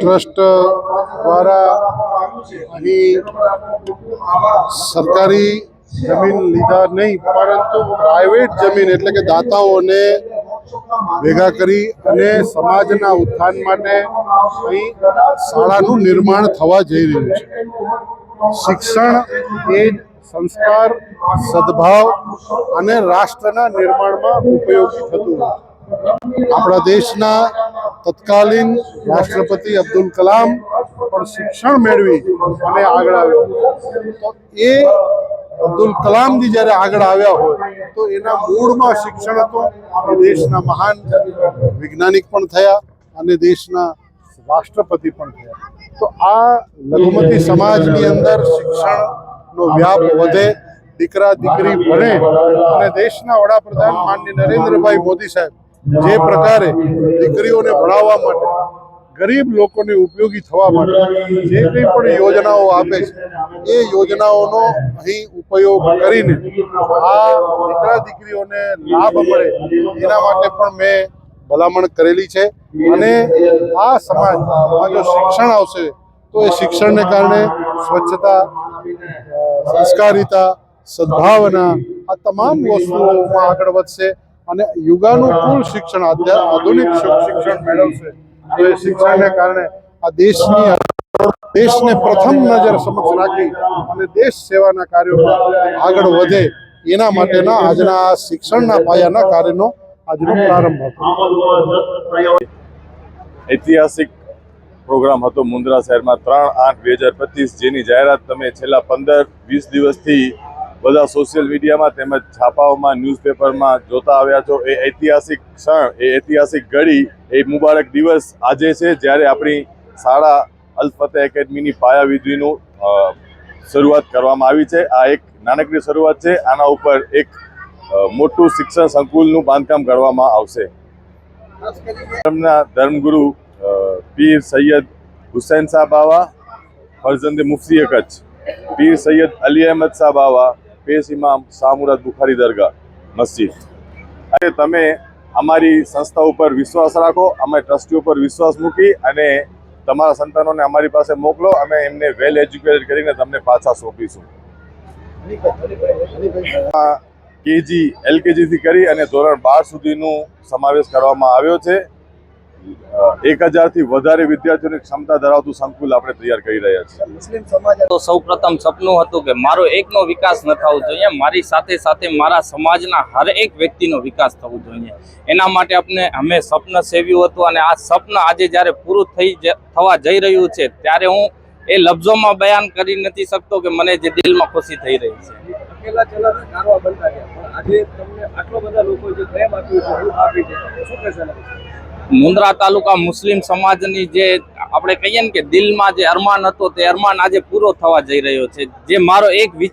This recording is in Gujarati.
ટ્રસ્ટ દ્વારા અહીં સરકારી જમીન લીધા નહીં, પરંતુ પ્રાઇવેટ જમીન એટલે કે દાતાઓને ભેગા કરી અને સમાજના ઉત્થાન માટે અહીં શાળાનું નિર્માણ થવા જઈ રહ્યું છે. શિક્ષણ એ સંસ્કાર, સદભાવ અને રાષ્ટ્રના નિર્માણમાં ઉપયોગી થતું આપણા દેશના તત્કાલીન રાષ્ટ્રપતિ અબ્દુલ કલામ પણ શિક્ષણ મેળવી અને આગળ આવ્યો. તો એ અબ્દુલ કલામજી જ્યારે આગળ આવ્યા હોય, તો એના મૂળમાં શિક્ષણ હતું. એ દેશના મહાન વૈજ્ઞાનિક પણ થયા અને દેશના રાષ્ટ્રપતિ પણ થયા. તો આ લઘુમતી સમાજની અંદર શિક્ષણનો વ્યાપ વધે દીકરા દીકરી ભણે અને દેશના વડાપ્રધાન માનનીય નરેન્દ્રભાઈ મોદી સાહેબ જે પ્રકારે દીકરીઓને ભણાવવા માટે ગરીબ લોકોને ઉપયોગી થવા માટે જે કંઈ પણ યોજનાઓ આપે છે, એ યોજનાઓનો અહીં ઉપયોગ કરીને આ દીકરા દીકરીઓને લાભ મળે એના માટે પણ મેં ભલામણ કરેલી છે. અને આ સમાજમાં જો શિક્ષણ આવશે, તો એ શિક્ષણને કારણે સ્વચ્છતા સંસ્કારિતા, સદભાવના આ તમામ વસ્તુઓમાં આગળ વધશે. અને યુગાનુકૂળ શિક્ષણ આધુનિક શિક્ષણ મેળવશે. તો એ શિક્ષણને કારણે આ દેશની દેશને પ્રથમ નજર સમક્ષ રાખી અને દેશ સેવાના કાર્યોમાં આગળ વધે એના માટેના આજના શિક્ષણના પાયાના કાર્યનો આજનો પ્રારંભ હતો. ઐતિહાસિક પ્રોગ્રામ હતો મુન્દ્રા શહેરમાં ત્રણ આઠ બે હજાર પચીસ જેની જાહેરાત તમે છેલ્લા પંદર વીસ દિવસથી બધા સોશિયલ મીડિયામાં તેમજ છાપાઓમાં ન્યૂઝપેપરમાં જોતા આવ્યા છો. એ ઐતિહાસિક ક્ષણ, એ ઐતિહાસિક ઘડી, એ મુબારક દિવસ આજે છે જ્યારે આપણી શાળા અલ ફતેહ એકેડમીની પાયાવિધિનું શરૂઆત કરવામાં આવી છે. આ એક નાનકડી શરૂઆત છે. આના ઉપર એક મોટું શિક્ષણ સંકુલનું બાંધકામ કરવામાં આવશે. ધર્મના ધર્મગુરુ પીર સૈયદ હુસૈન શાહ બાવા, ફરજંદે મુફ્તી કચ્છ પીર સૈયદ અલી અહેમદ શાહ બાવા પેશ ઇમામ શાહમુરાદ બુખારી દરગાહ, મસ્જિદ. અને તમે અમારી સંસ્થા ઉપર વિશ્વાસ રાખો, અમે ટ્રસ્ટી ઉપર વિશ્વાસ મૂકી અને તમારા સંતાનોને અમારી પાસે મોકલો, અમે એમને વેલ એજ્યુકેટેડ કરીને તમને પાછા સોંપીશું. કેજી, એલકેજીથી કરી અને ધોરણ બાર સુધીનું સમાવેશ કરવામાં આવ્યો છે. એક હજારથી વધારે વિદ્યાર્થીઓની ક્ષમતા ધરાવતું સંકુલ આપણે તૈયાર કરી રહ્યા છીએ. તો સૌ પ્રથમ સપનું હતું કે મારો એકનો વિકાસ ન થવો જોઈએ મારી સાથે સાથે મારા સમાજના હર એક વ્યક્તિનો વિકાસ થવો જોઈએ. એના માટે આપણે અમે સપન સેવ્યું હતું અને આ સપન આજે જ્યારે પૂરું થઈ થવા જઈ રહ્યું છે ત્યારે હું એ લફ્ઝોમાં બયાન કરી નથી શકતો કે મને જે દિલમાં ખુશી થઈ રહી છે. અકેલા ચલાતા કારવા બનતા ગયા પણ આજે તમને આટલો બધા લોકો જે પ્રેમ આપ્યો છે હૂફ આપી છે શું કહેશો? મુન્દ્રા તાલુકા મુસ્લિમ સમાજની જે આપણે કહીએ ને કે દિલમાં જે અરમાન હતો તે અરમાન આજે પૂરો થવા જઈ રહ્યો છે. જે મારો એક વિચાર